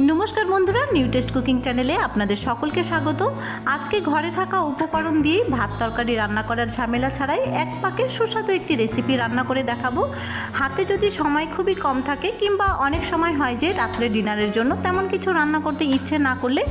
নমস্কার বন্ধুরা new test cooking চ্যানেলে আপনাদের সকলকে স্বাগত। আজকে ঘরে থাকা উপকরণ দিয়ে ভাত তরকারি রান্না করার ঝামেলা ছাড়াই এক পাকের সুস্বাদু একটি রেসিপি রান্না করে দেখাবো। হাতে যদি সময় খুবই কম থাকে কিংবা অনেক সময় হয় যে রাত্রে ডিনারের জন্য তেমন কিছু রান্না করতে ইচ্ছে না করলে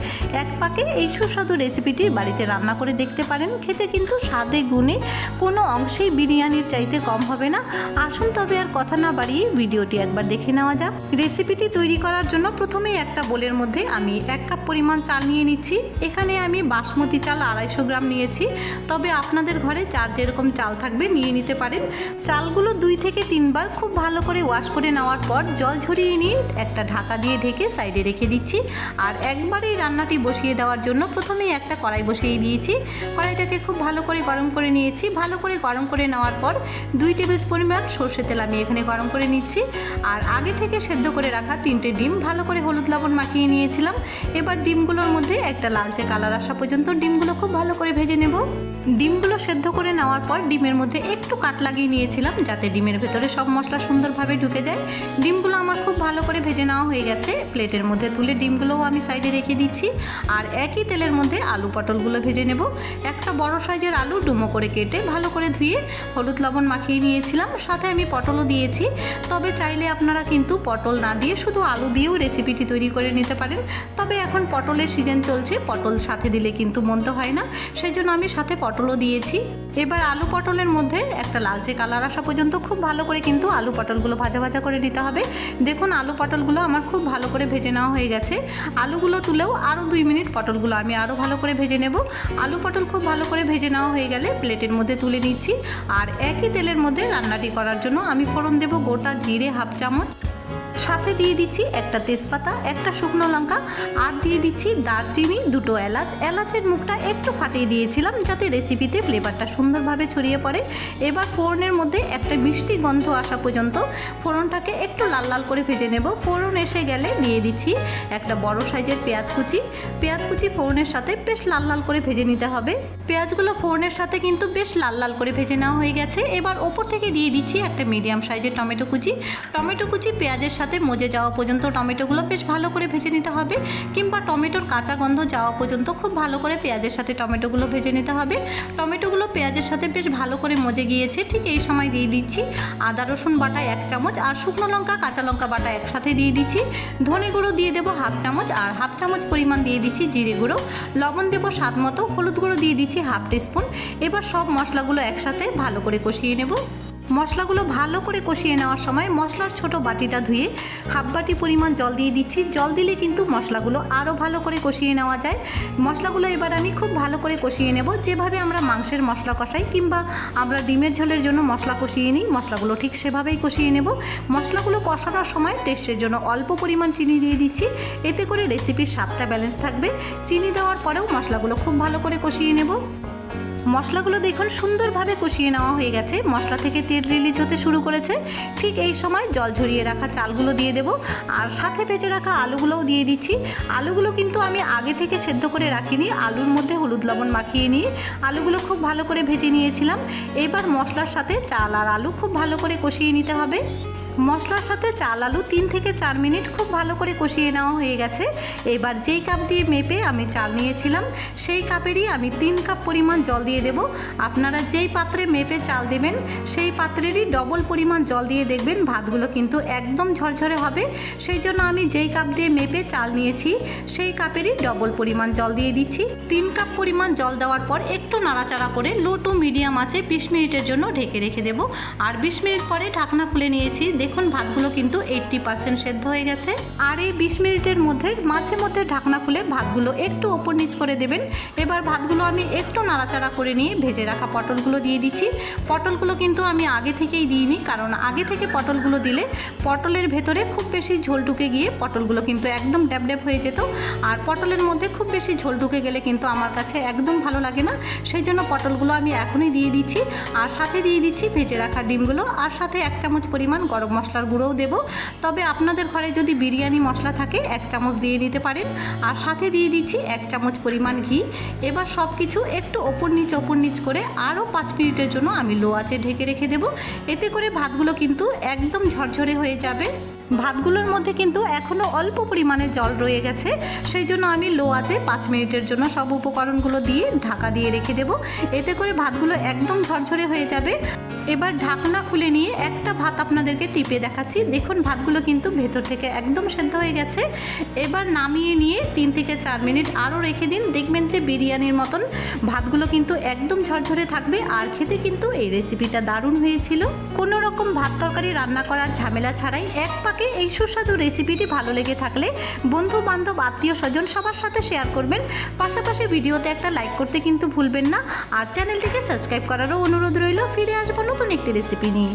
এক পাকে এই সুস্বাদু রেসিপিটি বাড়িতে রান্না করে দেখতে পারেন। খেতে কিন্তু স্বাদে গুণে কোনো অংশেই বিরিয়ানির চাইতে কম হবে না। আসুন তবে আর কথা না বাড়িয়ে ভিডিওটি একবার দেখে নেওয়া যাক। রেসিপিটি তৈরি করার জন্য প্রথমেই একটা বোলের মধ্যে আমি এক কাপ পরিমাণ চাল নিয়ে নিচ্ছি। এখানে আমি বাসমতি চাল আড়াইশো গ্রাম নিয়েছি। তবে আপনাদের ঘরে চার যেরকম চাল থাকবে নিয়ে নিতে পারেন। চালগুলো দুই থেকে তিনবার খুব ভালো করে ওয়াশ করে নেওয়ার পর জল ঝরিয়ে নিয়ে একটা ঢাকা দিয়ে ঢেকে সাইডে রেখে দিচ্ছি। আর একবার এই রান্নাটি বসিয়ে দেওয়ার জন্য প্রথমেই একটা কড়াই বসিয়ে দিয়েছি। কড়াইটাকে খুব ভালো করে গরম করে নিয়েছি। ভালো করে গরম করে নেওয়ার পর দুই টেবিল পরিমাণ সর্ষে তেল আমি এখানে গরম করে নিচ্ছি। আর আগে থেকে সেদ্ধ করে রাখা তিনটে ডিম ভালো করে হলুদ লবণ মাখিয়ে নিয়েছিলাম। এবার ডিমগুলোর মধ্যে একটা লালচে কালার আসা পর্যন্ত ডিমগুলো খুব ভালো করে ভেজে নেব। ডিমগুলো সেদ্ধ করে নেওয়ার পর ডিমের মধ্যে একটু কাট লাগিয়ে নিয়েছিলাম যাতে ডিমের ভেতরে সব মশলা সুন্দরভাবে ঢুকে যায়। ডিমগুলো আমার খুব ভালো করে ভেজে নেওয়া হয়ে গেছে। প্লেটের মধ্যে তুলে ডিমগুলোও আমি সাইডে রেখে দিচ্ছি। আর একই তেলের মধ্যে আলু পটলগুলো ভেজে নেব। একটা বড় সাইজের আলু ডুমো করে কেটে ভালো করে ধুয়ে হলুদ লবণ মাখিয়ে নিয়েছিলাম। সাথে আমি পটলও দিয়েছি। তবে চাইলে আপনারা কিন্তু পটল না দিয়ে শুধু আলু দিয়েও রেসিপিটি তৈরি করে নিতে পারেন। তবে এখন পটলের সিজন চলছে, পটল সাথে দিলে কিন্তু মন্দ হয় না। সেই জন্য আমি সাথে পটলও দিয়েছি। এবার আলু পটলের মধ্যে একটা লালচে কালার আসা পর্যন্ত খুব ভালো করে কিন্তু আলু পটলগুলো ভাজা ভাজা করে নিতে হবে। দেখুন, আলু পটলগুলো আমার খুব ভালো করে ভেজে নেওয়া হয়ে গেছে। আলুগুলো তুলেও আরও দুই মিনিট পটলগুলো আমি আরও ভালো করে ভেজে নেব। আলু পটল খুব ভালো করে ভেজে নেওয়া হয়ে গেলে প্লেটের মধ্যে তুলে নিচ্ছি। আর একই তেলের মধ্যে রান্নাটি করার জন্য আমি ফোড়ন দেব গোটা জিরে হাফ চামচ। সাথে দিয়ে দিচ্ছি একটা তেজপাতা, একটা শুকনো লঙ্কা, আর দিয়ে দিচ্ছি দারচিনি, দুটো এলাচ। এলাচের মুখটা একটু ফাটিয়ে দিয়েছিলাম যাতে রেসিপিতে ফ্লেভারটা সুন্দরভাবে ছড়িয়ে পড়ে। এবার ফোড়নের মধ্যে একটা মিষ্টি গন্ধ আসা পর্যন্ত ফোড়নটাকে একটু লাল লাল করে ভেজে নেব। ফোড়ন এসে গেলে দিয়ে দিচ্ছি একটা বড় সাইজের পেঁয়াজ কুচি। পেঁয়াজ কুচি ফোড়নের সাথে বেশ লাল লাল করে ভেজে নিতে হবে। পেঁয়াজগুলো ফোড়নের সাথে কিন্তু বেশ লাল লাল করে ভেজে নেওয়া হয়ে গেছে। এবার ওপর থেকে দিয়ে দিচ্ছি একটা মিডিয়াম সাইজের টমেটো কুচি। টমেটো কুচি পেঁয়াজের সাথে মজে যাওয়া পর্যন্ত টমেটোগুলো বেশ ভালো করে ভেজে নিতে হবে, কিংবা টমেটোর কাঁচা গন্ধ যাওয়া পর্যন্ত খুব ভালো করে পেঁয়াজের সাথে টমেটোগুলো ভেজে নিতে হবে। টমেটোগুলো পেঁয়াজের সাথে বেশ ভালো করে মজে গিয়েছে, ঠিক এই সময় দিয়ে দিচ্ছি আদা, রসুন বাটা এক চামচ আর শুকনো লঙ্কা, কাঁচা লঙ্কা বাটা একসাথে দিয়ে দিচ্ছি। ধনে গুঁড়ো দিয়ে দেবো হাফ চামচ আর হাফ চামচ পরিমাণ দিয়ে দিচ্ছি জিরে গুঁড়ো। লবণ দেবো স্বাদ মতো, হলুদ গুঁড়ো দিয়ে দিচ্ছি হাফ টিস্পুন এবার সব মশলাগুলো একসাথে ভালো করে কষিয়ে নেব। মশলাগুলো ভালো করে কষিয়ে নেওয়ার সময় মশলার ছোট বাটিটা ধুয়ে হাফ বাটি পরিমাণ জল দিয়ে দিচ্ছি। জল দিলে কিন্তু মশলাগুলো আরও ভালো করে কষিয়ে নেওয়া যায়। মশলাগুলো এবার আমি খুব ভালো করে কষিয়ে নেব। যেভাবে আমরা মাংসের মশলা কষাই কিংবা আমরা ডিমের ঝোলের জন্য মশলা কষিয়ে নিই, মশলাগুলো ঠিক সেভাবেই কষিয়ে নেব। মশলাগুলো কষানোর সময় টেস্টের জন্য অল্প পরিমাণ চিনি দিয়ে দিচ্ছি। এতে করে রেসিপির স্বাদটা ব্যালেন্স থাকবে। চিনি দেওয়ার পরেও মশলাগুলো খুব ভালো করে কষিয়ে নেব। মশলাগুলো দেখুন সুন্দরভাবে কষিয়ে নেওয়া হয়ে গেছে। মশলা থেকে তেল রিলিজ হতে শুরু করেছে। ঠিক এই সময় জল ঝরিয়ে রাখা চালগুলো দিয়ে দেব। আর সাথে ভেজে রাখা আলুগুলোও দিয়ে দিচ্ছি। আলুগুলো কিন্তু আমি আগে থেকে সেদ্ধ করে রাখিনি। আলুর মধ্যে হলুদ লবণ মাখিয়ে নিয়ে আলুগুলো খুব ভালো করে ভেজে নিয়েছিলাম। এবার মশলার সাথে চাল আর আলু খুব ভালো করে কষিয়ে নিতে হবে। মশলার সাথে চাল আলু তিন থেকে চার মিনিট খুব ভালো করে কষিয়ে নেওয়া হয়ে গেছে। এবার যেই কাপ দিয়ে মেপে আমি চাল নিয়েছিলাম, সেই কাপেরই আমি তিন কাপ পরিমাণ জল দিয়ে দেব। আপনারা যেই পাত্রে মেপে চাল দেবেন, সেই পাত্রেরই ডবল পরিমাণ জল দিয়ে দেখবেন, ভাতগুলো কিন্তু একদম ঝরঝরে হবে। সেই জন্য আমি যেই কাপ দিয়ে মেপে চাল নিয়েছি, সেই কাপেরই ডবল পরিমাণ জল দিয়ে দিচ্ছি। তিন কাপ পরিমাণ জল দেওয়ার পর একটু নাড়াচাড়া করে লো টু মিডিয়াম আছে বিশ মিনিটের জন্য ঢেকে রেখে দেবো। আর বিশ মিনিট পরে ঢাকনা খুলে নিয়েছি দেখুন, ভাতগুলো কিন্তু এইট্টি পার্সেন্ট সেদ্ধ হয়ে গেছে। আর এই বিশ মিনিটের মধ্যে মাঝে মধ্যে ঢাকনা খুলে ভাতগুলো একটু ওপর নিচ করে দেবেন। এবার ভাতগুলো আমি একটু নাড়াচাড়া করে নিয়ে ভেজে রাখা পটলগুলো দিয়ে দিচ্ছি। পটলগুলো কিন্তু আমি আগে থেকেই দিইনি, কারণ আগে থেকে পটলগুলো দিলে পটলের ভেতরে খুব বেশি ঝোল ঢুকে গিয়ে পটলগুলো কিন্তু একদম ড্যাব ড্যাব হয়ে যেত। আর পটলের মধ্যে খুব বেশি ঝোল ঢুকে গেলে কিন্তু আমার কাছে একদম ভালো লাগে না। সেই জন্য পটলগুলো আমি এখনই দিয়ে দিচ্ছি। আর সাথে দিয়ে দিচ্ছি ভেজে রাখা ডিমগুলো। আর সাথে এক চামচ পরিমাণ গরম মশলার গুঁড়োও দেবো। তবে আপনাদের ঘরে যদি বিরিয়ানি মশলা থাকে, এক চামচ দিয়ে নিতে পারেন। আর সাথে দিয়ে দিচ্ছি এক চামচ পরিমাণ ঘি। এবার সব কিছু একটু ওপর নিচ ওপর নিচ করে আরও পাঁচ মিনিটের জন্য আমি লো আঁচে ঢেকে রেখে দেবো। এতে করে ভাতগুলো কিন্তু একদম ঝরঝরে হয়ে যাবে। ভাতগুলোর মধ্যে কিন্তু এখনও অল্প পরিমাণে জল রয়ে গেছে। সেই জন্য আমি লো আছে পাঁচ মিনিটের জন্য সব উপকরণগুলো দিয়ে ঢাকা দিয়ে রেখে দেব। এতে করে ভাতগুলো একদম ঝরঝরে হয়ে যাবে। এবার ঢাকনা খুলে নিয়ে একটা ভাত আপনাদেরকে টিপে দেখাচ্ছি। দেখুন, ভাতগুলো কিন্তু ভেতর থেকে একদম সেদ্ধ হয়ে গেছে। এবার নামিয়ে নিয়ে তিন থেকে চার মিনিট আরও রেখে দিন। দেখবেন যে বিরিয়ানির মতন ভাতগুলো কিন্তু একদম ঝরঝরে থাকবে। আর খেতে কিন্তু এই রেসিপিটা দারুণ হয়েছিল। কোনো রকম ভাত তরকারি রান্না করার ঝামেলা ছাড়াই এক পাকে এই সুস্বাদু রেসিপিটি ভালো লেগে থাকলে বন্ধু বান্ধব আত্মীয় স্বজন সবার সাথে শেয়ার করবেন। পাশাপাশি ভিডিওতে একটা লাইক করতে কিন্তু ভুলবেন না। আর চ্যানেলটিকে সাবস্ক্রাইব করারও অনুরোধ রইল। ফিরে আসব নতুন একটি রেসিপি নিয়ে।